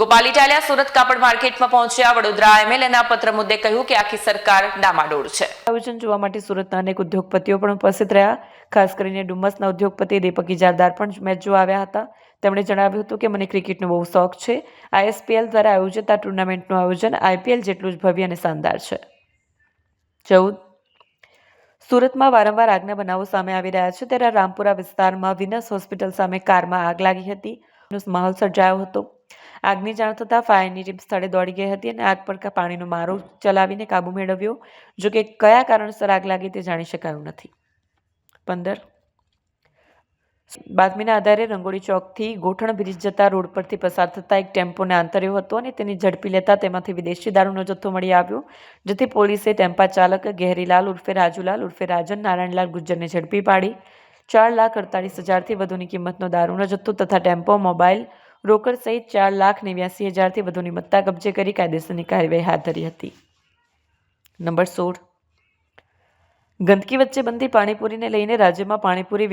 ગોપાલ ઇટાલિયા સુરત કાપડ માર્કેટમાં પહોંચ્યા. વડોદરા એમએલએના પત્ર મુદ્દે કહ્યું કે આખી સરકાર ડામાડોળ છે. આયોજન જોવા માટે સુરતના અનેક ઉદ્યોગપતિઓ પણ ઉપસ્થિત રહ્યા. ખાસ કરીને ડુમસના ઉદ્યોગપતિ દીપક ઇજારદાર પણ મેચ જોવા આવ્યા હતા. તેમણે જણાવ્યું હતું કે, મને ક્રિકેટનો બહુ શોખ છે. આઈએસપીએલ દ્વારા આયોજિત આ ટુર્નામેન્ટનું આયોજન આઈપીએલ જેટલું જ ભવ્ય અને શાનદાર છે. ચૌદ. સુરતમાં વારંવાર આગના બનાવો સામે આવી રહ્યા છે. ત્યારે રામપુરા વિસ્તારમાં વિનસ હોસ્પિટલ સામે કારમાં આગ લાગી હતી. માહોલ સર્જાયો હતો. આગની જાણ થતાં ફાયરની ટીમ સ્થળે દોડી ગઈ હતી અને આગ પર પાણીનો મારો ચલાવીને કાબુ મેળવ્યો, જો કે કયા કારણસર આગ લાગી તે જાણી શકાયું નથી. પંદર. બાતમીના આધારે રંગોળી ચોકથી ગોઠણ બ્રિજ જતા રોડ પરથી પસાર થતા એક ટેમ્પોને આંતર્યો હતો અને તેની ઝડપી લેતા તેમાંથી વિદેશી દારૂનો જથ્થો મળી આવ્યો, જેથી પોલીસે ટેમ્પા ચાલક ગહેરીલાલ ઉર્ફે રાજુલાલ ઉર્ફે રાજન નારાયણલાલ ગુજ્જરને ઝડપી પાડી. ચાર લાખ અડતાલીસ હજારથી વધુની કિંમતનો દારૂનો જથ્થો તથા ટેમ્પો, મોબાઈલ, રોકડ સહિત ચાર લાખ નેવ્યાસી હજારથી વધુની મત્તા કબજે કરી કાયદેસરની કાર્યવાહી હાથ ધરી હતી. નંબર સોળ. ગંદકી વચ્ચે બનતી પાણીપુરીને લઈને રાજ્યમાં પાણીપુરી